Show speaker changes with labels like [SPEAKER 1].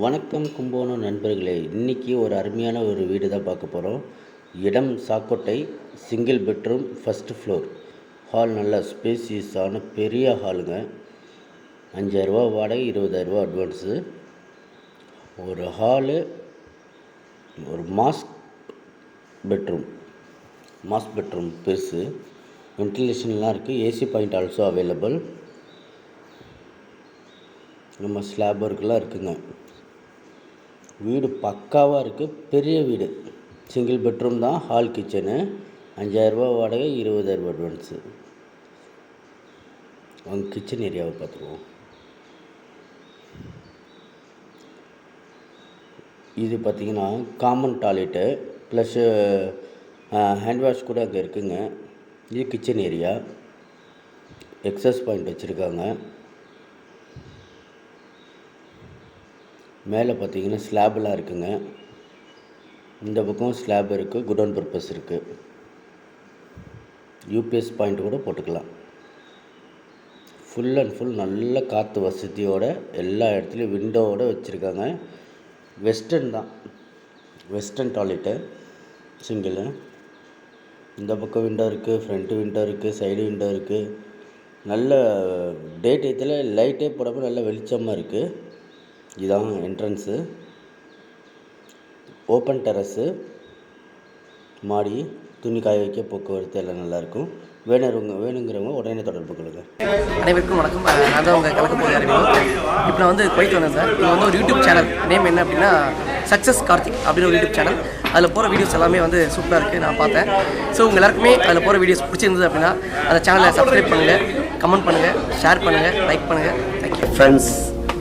[SPEAKER 1] வணக்கம் கும்போணம் நண்பர்களே இன்றைக்கி ஒரு அருமையான ஒரு வீடு தான் பார்க்க போகிறோம் இடம் Sakkottai single bedroom first floor hall நல்லா ஸ்பேசியஸான பெரிய ஹாலுங்க அஞ்சாயிரரூபா வாடகை இருபதாயிரரூபா அட்வான்ஸு ஒரு ஹாலு ஒரு மாஸ்க் பெட்ரூம் மாஸ் பெட்ரூம் பெருசு. வென்டிலேஷன்லாம் இருக்குது ஏசி பாயிண்ட் ஆல்சோ அவைலபிள் நம்ம ஸ்லாப் இருக்குதுங்க வீடு பக்காவாக இருக்குது பெரிய வீடு. சிங்கிள் பெட்ரூம் தான் ஹால் கிச்சனு அஞ்சாயிரரூபா வாடகை இருபதாயிரரூபா அட்வான்ஸு அவங்க கிச்சன் ஏரியாவை பார்த்துருவோம் இது பார்த்திங்கன்னா common toilet plus hand wash கூட அங்கே இருக்குங்க. இது கிச்சன் ஏரியா எக்ஸஸ் பாயிண்ட் வச்சுருக்காங்க. மேலே பார்த்தீங்கன்னா ஸ்லாப்லாம் இருக்குங்க. இந்த பக்கம் ஸ்லாப் இருக்குது குடோன் பர்பஸ் இருக்குது யூபிஎஸ் பாயிண்ட் கூட போட்டுக்கலாம். ஃபுல் அண்ட் ஃபுல் நல்ல காற்று வசதியோட எல்லா இடத்துலையும் விண்டோவோடு வச்சுருக்காங்க. வெஸ்டர்ன் தான். வெஸ்டர்ன் டாய்லெட்டு சிங்கிளு இந்த பக்கம் விண்டோ இருக்குது ஃப்ரண்ட்டு விண்டோ இருக்குது சைடு விண்டோ இருக்குது நல்ல டே டயத்தில் லைட்டே போடாமல் நல்ல வெளிச்சமாக இருக்குது இதான் என்ட்ரன்ஸு ஓப்பன் டெரஸு மாடி துணி காய வைக்க போக்குவரத்து எல்லாம் நல்லாயிருக்கும். வேணுறவங்க வேணுங்கிறவங்க உடனே தொடர்பு கொள்ளுங்கள்
[SPEAKER 2] அனைவருக்கும் வணக்கம். நான் தான் உங்கள் கலக்க போகிற இப்போ நான் வந்து குவைத் வந்தேன் சார். இது வந்து ஒரு யூடியூப் சேனல் நேம் என்ன அப்படின்னா சக்ஸஸ் கார்த்திக் அப்படின்னு ஒரு யூடியூப் சேனல் அதில் போகிற வீடியோஸ் எல்லாமே வந்து சூப்பராக இருக்குது நான் பார்த்தேன். ஸோ உங்கள் எல்லாருக்குமே அதில் போகிற வீடியோஸ் பிடிச்சிருந்தது அப்படின்னா அந்த சேனலை சப்ஸ்கிரைப் பண்ணுங்கள் கமெண்ட் பண்ணுங்கள் ஷேர் பண்ணுங்கள் லைக் பண்ணுங்கள் தேங்க்யூ
[SPEAKER 3] ஃப்ரெண்ட்ஸ்